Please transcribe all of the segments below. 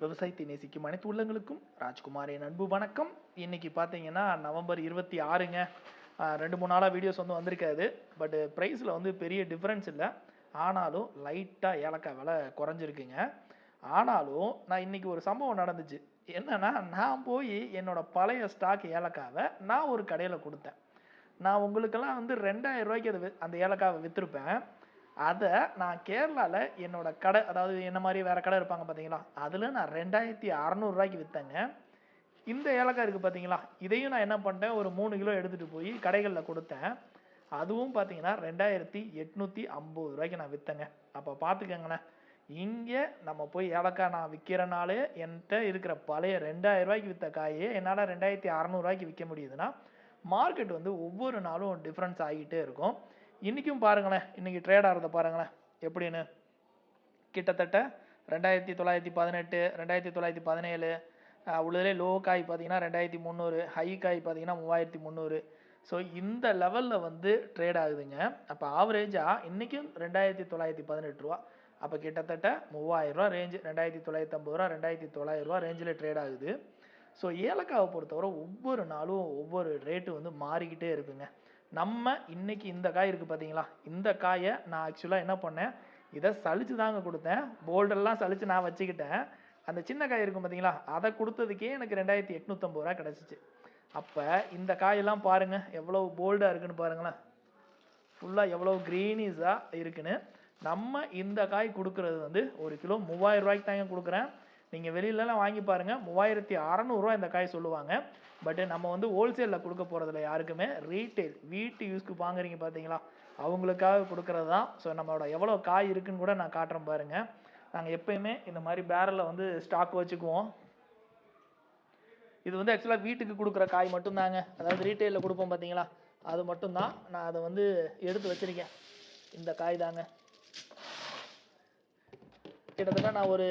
விவசாயத்தை நேசிக்கும் அனைத்து உள்ளங்களுக்கும் ராஜ்குமாரின் அன்பு வணக்கம். இன்னைக்கு பார்த்தீங்கன்னா நவம்பர் இருபத்தி ஆறுங்க. ரெண்டு மூணு நாளாக வீடியோஸ் வந்து வந்திருக்காது. பட் ப்ரைஸில் வந்து பெரிய டிஃப்ரென்ஸ் இல்லை. ஆனாலும் லைட்டாக ஏலக்காய் விலை குறைஞ்சிருக்குங்க. ஆனாலும் நான் இன்னைக்கு ஒரு சம்பவம் நடந்துச்சு. என்னன்னா நான் போய் என்னோட பழைய ஸ்டாக் ஏலக்காவை நான் ஒரு கடையில் கொடுத்தேன். நான் உங்களுக்கெல்லாம் வந்து ரெண்டாயிரம் ரூபாய்க்கு அது அந்த ஏலக்காவை விற்றுருப்பேன் அதை நான் கேரளாவில் என்னோட கடை அதாவது என்ன மாதிரி வேற கடை இருப்பாங்க பார்த்தீங்களா அதில் நான் ரெண்டாயிரத்தி அறநூறுரூவாய்க்கு விற்றேங்க இந்த ஏலக்காய் இருக்குது பார்த்தீங்களா இதையும் நான் என்ன பண்ணிட்டேன் ஒரு மூணு கிலோ எடுத்துகிட்டு போய் கடைகளில் கொடுத்தேன். அதுவும் பார்த்தீங்கன்னா ரெண்டாயிரத்தி எட்நூற்றி ஐம்பது ரூபாய்க்கு நான் விற்றேங்க அப்போ பார்த்துக்கோங்கண்ணே இங்கே நம்ம போய் ஏலக்காய் நான் விற்கிறனாலே என்கிட்ட இருக்கிற பழைய ரெண்டாயிரம் ரூபாய்க்கு விற்ற காயே என்னால் ரெண்டாயிரத்தி அறநூறுவாய்க்கு விற்க முடியுதுன்னா மார்க்கெட் வந்து ஒவ்வொரு நாளும் டிஃப்ரென்ஸ் ஆகிட்டே இருக்கும். இன்றைக்கும் பாருங்களேன் இன்றைக்கி ட்ரேட் ஆகிறத பாருங்களேன் எப்படின்னு? கிட்டத்தட்ட ரெண்டாயிரத்தி தொள்ளாயிரத்தி பதினெட்டு ரெண்டாயிரத்தி தொள்ளாயிரத்தி பதினேழு உள்ளதுலே லோ காய் பார்த்தீங்கன்னா ரெண்டாயிரத்தி முந்நூறு ஹை காய் பார்த்தீங்கன்னா மூவாயிரத்தி முந்நூறு. ஸோ இந்த லெவலில் வந்து ட்ரேட் ஆகுதுங்க. அப்போ ஆவரேஜாக இன்றைக்கும் ரெண்டாயிரத்தி தொள்ளாயிரத்தி பதினெட்டு ரூபா. அப்போ கிட்டத்தட்ட மூவாயிரரூவா ரூபா ரேஞ்சு ரெண்டாயிரத்தி தொள்ளாயிரத்தி ஐம்பது ரூபா ரெண்டாயிரத்தி தொள்ளாயிரம் ரூபா ரேஞ்சில் ட்ரேட் ஆகுது. ஸோ ஏலக்காவை பொறுத்தவரை ஒவ்வொரு நாளும் ஒவ்வொரு ரேட்டு வந்து மாறிக்கிட்டே இருக்குங்க. நம்ம இன்னைக்கு இந்த காய் இருக்குது பார்த்தீங்களா இந்த காயை நான் ஆக்சுவலாக என்ன பண்ணேன்? இதை சளிச்சு தாங்க கொடுத்தேன். போல்டெல்லாம் சளிச்சு நான் வச்சுக்கிட்டேன். அந்த சின்ன காய் இருக்கும் பார்த்தீங்களா அதை கொடுத்ததுக்கே எனக்கு ரெண்டாயிரத்தி எட்நூற்றம்பது ரூபா கிடச்சிச்சு. அப்போ இந்த காயெல்லாம் பாருங்கள் எவ்வளோ போல்டாக இருக்குன்னு பாருங்களேன். ஃபுல்லாக எவ்வளோ க்ரீனிஸாக இருக்குன்னு. நம்ம இந்த காய் கொடுக்குறது வந்து ஒரு கிலோ மூவாயிரம் ரூபாய்க்கு தாங்க கொடுக்குறேன். நீங்கள் வெளியிலலாம் வாங்கி பாருங்கள் மூவாயிரத்தி அறநூறுவா இந்த காய் சொல்லுவாங்க. பட் நம்ம வந்து ஹோல்சேலில் கொடுக்க போகிறதில்ல யாருக்குமே. ரீட்டைல் வீட்டு யூஸ்க்கு வாங்குறீங்க பார்த்தீங்களா அவங்களுக்காக கொடுக்கறது தான். ஸோ நம்மளோட எவ்வளோ காய் இருக்குன்னு கூட நான் காட்டுறேன் பாருங்கள் நாங்கள் எப்பயுமே இந்த மாதிரி பேரலில் வந்து ஸ்டாக் வச்சுக்குவோம். இது வந்து ஆக்சுவலாக வீட்டுக்கு கொடுக்குற காய் மட்டும்தாங்க. அதாவது ரீட்டைலில் கொடுப்போம் பார்த்தீங்களா அது மட்டும்தான். நான் அதை வந்து எடுத்து வச்சிருக்கேன். இந்த காய் தாங்க. கிட்டத்தட்ட நான் ஒரு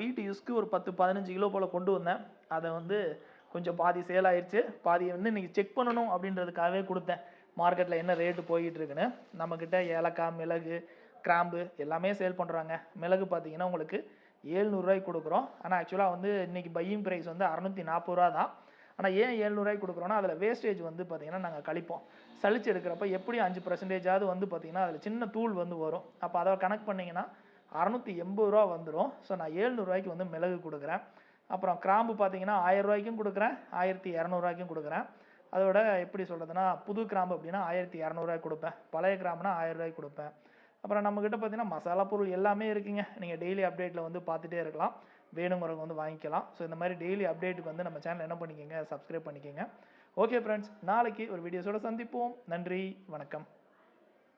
வீட்டு யூஸ்க்கு ஒரு பத்து பதினஞ்சு கிலோ போல் கொண்டு வந்தேன். அதை வந்து கொஞ்சம் பாதி சேல் ஆயிடுச்சு பாதியை வந்து இன்றைக்கி செக் பண்ணணும் அப்படின்றதுக்காகவே கொடுத்தேன். மார்க்கெட்டில் என்ன ரேட்டு போயிட்டு இருக்குன்னு. நம்மக்கிட்ட ஏலக்காய் மிளகு கிராம்பு எல்லாமே சேல் பண்ணுறாங்க மிளகு பார்த்தீங்கன்னா உங்களுக்கு ஏழ்நூறுரூவாய்க்கு கொடுக்குறோம். ஆனால் ஆக்சுவலாக வந்து இன்றைக்கி பையிங் ப்ரைஸ் வந்து அறநூற்றி நாற்பது ரூபா தான். ஆனால் ஏன் ஏழ்நூறுவாய்க்கு கொடுக்குறோன்னா அதில் வேஸ்டேஜ் வந்து பார்த்தீங்கன்னா நாங்கள் கழிப்போம். சளிச்சு எடுக்கிறப்ப எப்படி அஞ்சு பர்சன்டேஜாவது வந்து பார்த்திங்கன்னா அதில் சின்ன தூள் வந்து வரும். அப்போ அதை கணக்கு பண்ணிங்கன்னா அறநூற்றி எண்பது ரூபா வந்துடும் ஸோ நான் ஏழ்நூறுவாய்க்கு வந்து மிளகு கொடுக்குறேன். அப்புறம் கிராம்பு பார்த்தீங்கன்னா ஆயிரம் ரூபாய்க்கும் கொடுக்குறேன். ஆயிரத்தி இரநூறுவாய்க்கும் கொடுக்குறேன். அதோட எப்படி சொல்கிறதுனா புது கிராம்பு அப்படின்னா ஆயிரத்தி இரநூறுவாய்க்கு கொடுப்பேன். பழைய கிராம்புனா ஆயிரம் ரூபாய்க்கு கொடுப்பேன். அப்புறம் நம்மக்கிட்ட பார்த்தீங்கன்னா மசாலா பொருள் எல்லாமே இருக்குங்க. நீங்கள் டெய்லி அப்டேட்டில் வந்து பார்த்துட்டே இருக்கலாம். வேணுங்கிறவங்க வந்து வாங்கிக்கலாம். ஸோ இந்த மாதிரி டெய்லி அப்டேட்டுக்கு வந்து நம்ம சேனல் என்ன பண்ணிக்கோங்க சப்ஸ்கிரைப் பண்ணிக்கோங்க. ஓகே ஃப்ரெண்ட்ஸ் நாளைக்கு ஒரு வீடியோஸோட சந்திப்போம். நன்றி. வணக்கம்.